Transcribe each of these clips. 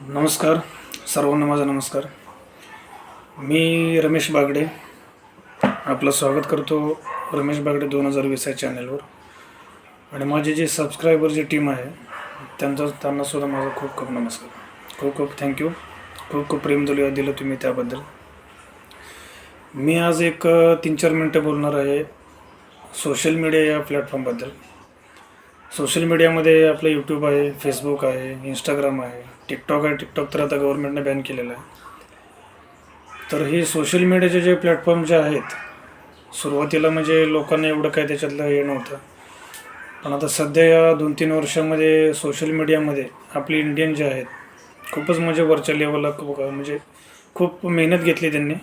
नमस्कार. सर्वांना माझा नमस्कार. मी रमेश बागडे. आपलं स्वागत करतो रमेश बागडे दोन हजार वीस या चॅनलवर आणि माझे जे सबस्क्रायबर जी टीम आहे त्यांचा त्यांनासुद्धा माझा खूप खूप नमस्कार. खूप खूप थँक्यू खूप खूप प्रेम दिलं दिलं तुम्ही त्याबद्दल. मी आज एक तीन चार मिनटं बोलणार आहे सोशल मीडिया या प्लॅटफॉर्मबद्दल सोशल मीडियामध्ये आपलं यूट्यूब आहे फेसबुक आहे इंस्टाग्राम आहे टिकटॉक आहे. टिकटॉक तर आता गव्हर्नमेंटने बॅन केलेलं आहे. तर हे सोशल मीडियाचे जे प्लॅटफॉर्म जे आहेत सुरुवातीला म्हणजे लोकांना एवढं काय त्याच्यातलं हे नव्हतं. पण आता सध्या या दोन तीन वर्षामध्ये सोशल मीडियामध्ये आपले इंडियन जे आहेत खूपच म्हणजे वरच्या लेवलला खूप म्हणजे खूप मेहनत घेतली त्यांनी.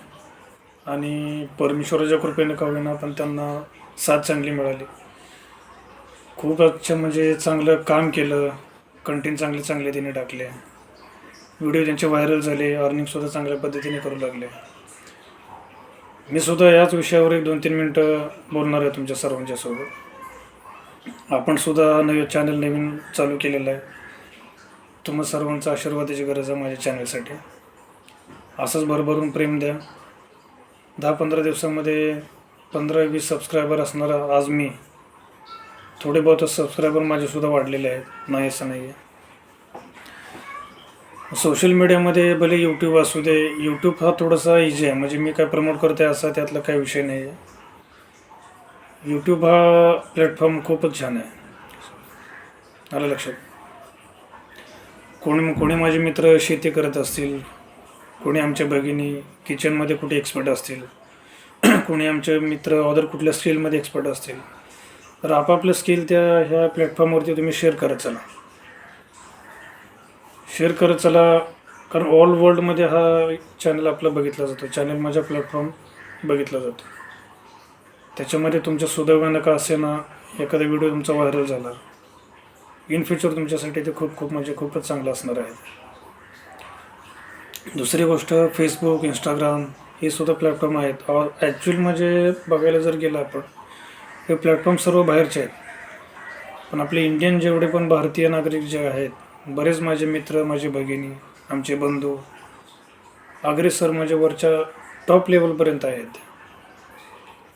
आणि परमेश्वराच्या कृपेनं का होईना पण त्यांना साथ चांगली मिळाली. खूप अच्छा म्हणजे चांगलं काम केलं कंटेंट चांगले चांगले त्यांनी टाकले. व्हिडिओ त्यांचे व्हायरल झाले अर्निंगसुद्धा चांगल्या पद्धतीने करू लागले. मी सुद्धा याच विषयावर एक दोन तीन मिनटं बोलणार आहे तुमच्या सर्वांच्या सोबत. आपण सुद्धा नवीन चॅनल नवीन चालू केलेलं आहे. तुम्हा सर्वांचा आशीर्वादाची गरज आहे माझ्या चॅनलसाठी असंच भरभरून प्रेम द्या. दहा पंधरा दिवसामध्ये पंधरा वीस सबस्क्रायबर असणारा आज मी थोडे बहुत सबस्क्रायबर माझेसुद्धा वाढलेले आहेत. नाही असं नाही आहे सोशल मीडियामध्ये भले यूट्यूब असू दे यूट्यूब हा थोडासा इझी आहे. म्हणजे मी काय प्रमोट करते असा त्यातला काही विषय नाही आहे यूट्यूब हा प्लॅटफॉर्म खूपच छान आहे. आलं लक्षात? कोणी कोणी माझे मित्र शेती करत असतील कोणी आमच्या भगिनी किचनमध्ये कुठे एक्सपर्ट असतील कोणी आमचे मित्र अदर कुठल्या स्किलमध्ये एक्सपर्ट असतील तर आपापलं स्किल त्या ह्या प्लॅटफॉर्मवरती तुम्ही शेअर करत चला. शेअर करत चला कारण ऑल वर्ल्डमध्ये हा चॅनल आपला बघितला जातो. चॅनल माझा प्लॅटफॉर्म बघितला जातो. त्याच्यामध्ये तुमच्या सुदैवानं का असे ना एखादा व्हिडिओ तुमचा व्हायरल झाला. इन फ्युचर तुमच्यासाठी ते खूप खूप म्हणजे खूपच चांगलं असणार आहे. दुसरी गोष्ट फेसबुक इंस्टाग्राम हे सुद्धा प्लॅटफॉर्म आहेत. ॲक्च्युअल म्हणजे बघायला जर गेलं आपण हे प्लॅटफॉर्म सर्व बाहेरचे आहेत. पण आपले इंडियन जेवढे पण भारतीय नागरिक जे आहेत बरेच माझे मित्र माझे भगिनी आमचे बंधू अग्रेसर म्हणजे वरच्या टॉप लेवलपर्यंत आहेत.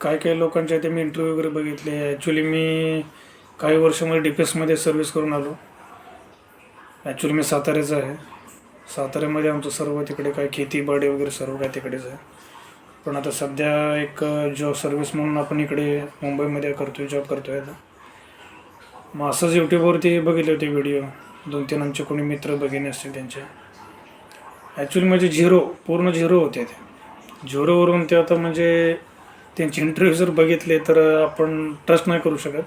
काय काही लोकांच्या इथे मी इंटरव्ह्यू वगैरे बघितले. ॲक्च्युली मी काही वर्षामध्ये डी पी एसमध्ये सर्व्हिस करून आलो. ॲक्च्युली मी साताऱ्याचा आहे. साताऱ्यामध्ये आमचं सर्व तिकडे काय खेतीबाडी वगैरे सर्व काय तिकडेच आहे. पण आता सध्या एक जॉब सर्व्हिस म्हणून आपण इकडे मुंबईमध्ये करतोय जॉब करतोय आता. मग असंच यूट्यूबवरती बघितले होते व्हिडिओ दोन तीन आमचे कोणी मित्र भगिनी असतील त्यांचे. ॲक्च्युली म्हणजे झिरो पूर्ण झिरो होते ते. झिरोवरून ते आता म्हणजे त्यांचे इंटरव्ह्यू जर बघितले तर आपण ट्रस्ट नाही करू शकत.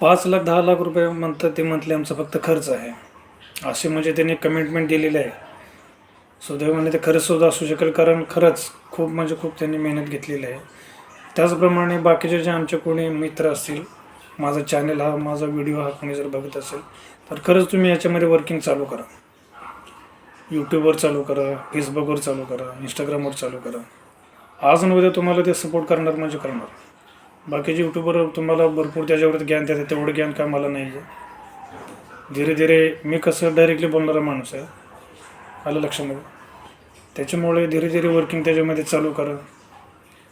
पाच लाख दहा लाख रुपये म्हणतात ते म्हटले आमचा फक्त खर्च आहे. असे म्हणजे त्यांनी कमिटमेंट दिलेले आहे. सुदैवाने ते खरंच सुद्धा असू शकेल कारण खरंच खूप म्हणजे खूप त्यांनी मेहनत घेतलेली आहे. त्याचप्रमाणे बाकीचे जे आमचे कोणी मित्र असतील माझा चॅनल हा माझा व्हिडिओ हा कोणी जर बघत असेल तर खरंच तुम्ही याच्यामध्ये वर्किंग चालू करा. यूट्यूबवर चालू करा फेसबुकवर चालू करा इंस्टाग्रामवर चालू करा. आज न उद्या तुम्हाला ते सपोर्ट करणार म्हणजे करणार. बाकीचे यूट्यूबवर तुम्हाला भरपूर त्याच्यावर ज्ञान देतात तेवढं ज्ञान काय मला नाही आहे धीरे धीरे मी कसं डायरेक्टली बोलणारा माणूस आहे आलं लक्षामध्ये. त्याच्यामुळे धीरे धीरे वर्किंग त्याच्यामध्ये चालू करा.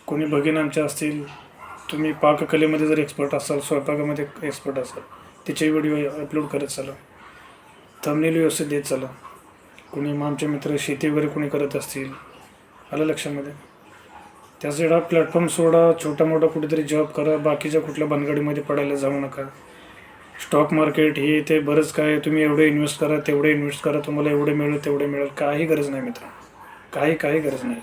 कोणी भगिन आमच्या असतील तुम्ही पाककलेमध्ये जर एक्सपर्ट असाल स्वयंपाकामध्ये एक्सपर्ट असाल त्याचे व्हिडिओ अपलोड करत चला. थंबनेल व्यवस्थित देत चला. कोणी मग आमचे मित्र शेती वगैरे कोणी करत असतील आलं लक्षामध्ये. त्यासाठी हा प्लॅटफॉर्म सोडा छोटा मोठा कुठेतरी जॉब करा बाकीच्या कुठल्या बनगाडीमध्ये पडायला जाऊ नका. स्टॉक मार्केट हे ते बरंच काय तुम्ही एवढे इन्व्हेस्ट करा तेवढे इन्व्हेस्ट करा तुम्हाला एवढे मिळेल तेवढे मिळेल. काही गरज नाही मित्र. काही काही गरज नाही.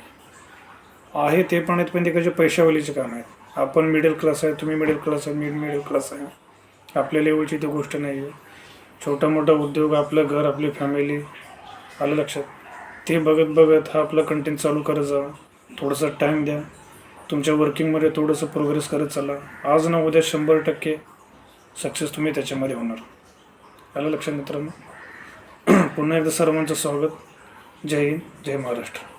आहे ते पण आहेत पण ते कसे पैशावालीचे काम आहेत. आपण मिडल क्लास आहे तुम्ही मिडल क्लास आहे मी मिडल क्लास आहे. आपल्या लेवलची ती गोष्ट नाही आहे. छोटा मोठा उद्योग आपलं घर आपली फॅमिली आलं लक्षात? ते बघत बघत हा आपला कंटेंट चालू करत जा. थोडंसं टाईम द्या. तुमच्या वर्किंगमध्ये थोडंसं प्रोग्रेस करत चला. आज ना उद्या शंभर टक्के सक्सेस तुम्ही त्याच्यामध्ये होणार. आलं लक्षात मित्रांनो? पुन्हा एकदा सर्वांचं स्वागत. जय हिंद जय महाराष्ट्र.